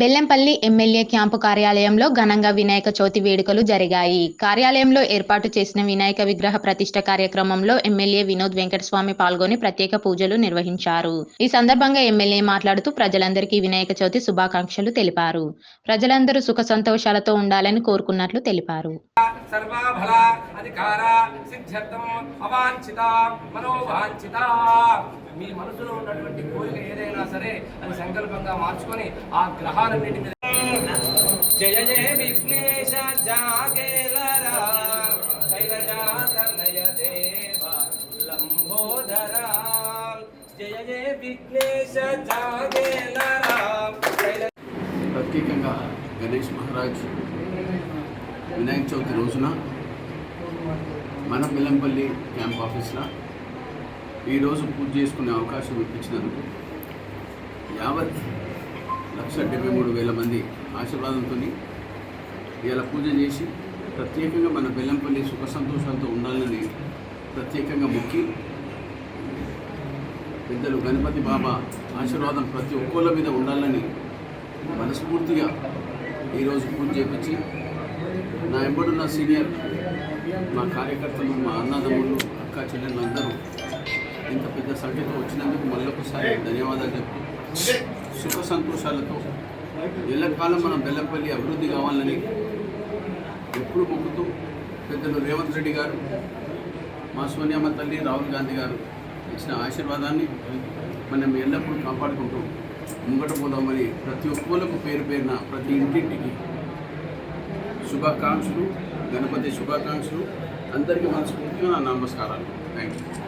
Bellampalli MLA camp కార్యాలయంలో ఘనంగా వినాయక చవితి వేడుకలు జరిగాయి. కార్యాలయంలో ఏర్పాటు చేసిన వినాయక విగ్రహ ప్రతిష్ట కార్యక్రమంలో ఎమ్మెల్యే వినోద్ వెంకటస్వామి పాల్గొని ప్రత్యేక పూజలు నిర్వహించారు. ఈ సందర్భంగా ఎమ్మెల్యే మాట్లాడుతూ ప్రజలందరికీ వినాయక చవితి శుభాకాంక్షలు తెలిపారు. ప్రజలందరూ సుఖ సంతోషాలతో ఉండాలని కోరుకున్నట్లు తెలిపారు. సర్వాఫల అధికార సిద్ధ్యర్థం అవాంఛిత మనోవాంఛిత. మీ మనసులో ఉన్నటువంటి కోరిక ఏదైనా సరే అది సంకల్పంగా మార్చుకొని ఆ గ్రహాలన్నిటి మీద జయ జయ విఘ్నేశ జాగేలరా శైలజాతనయ దేవ లంబోదరా. జయ జయ విఘ్నేశ జాగేలరా ప్రత్యేకంగా గణేష్ మహారాజ్ వినాయక చవితి రోజున మన బెల్లంపల్లి క్యాంప్ ఆఫీస్లో ఈరోజు పూజ చేసుకునే అవకాశం ఇప్పించినందుకు యావత్ లక్ష డెబ్బై మూడు వేల మంది ఆశీర్వాదంతో ఇలా పూజ చేసి ప్రత్యేకంగా మన బెల్లంపల్లి సుఖ సంతోషాలతో ఉండాలని ప్రత్యేకంగా మొక్కి పెద్దలు గణపతి బాబా ఆశీర్వాదం ప్రతి ఒక్కళ్ళ మీద ఉండాలని మనస్ఫూర్తిగా ఈరోజు పూజ చేపించి నా ఎంబడున్న సీనియర్ మా కార్యకర్తలు మా అన్నదమ్ములు అక్క చెల్లెళ్ళు అందరూ ఇంత పెద్ద సంఖ్యతో వచ్చినందుకు మళ్ళొకసారి ధన్యవాదాలు చెప్పి సుఖ సంతోషాలతో ఎల్లకాలం మనం బెల్లంపల్లి అభివృద్ధి కావాలని ఎప్పుడు మొక్కుతూ పెద్దలు రేవంత్ రెడ్డి గారు మా సోనియామ్మ తల్లి రాహుల్ గాంధీ గారు ఇచ్చిన ఆశీర్వాదాన్ని మనం ఎల్లప్పుడూ కాపాడుకుంటూ ముంగట పోదామని ప్రతి ఒక్కళ్ళకు పేరు పేరున ప్రతి ఇంటింటికి శుభాకాంక్షలు గణపతి శుభాకాంక్షలు. అందరికీ మనస్ఫూర్తిగా నా నమస్కారాలు. Thank you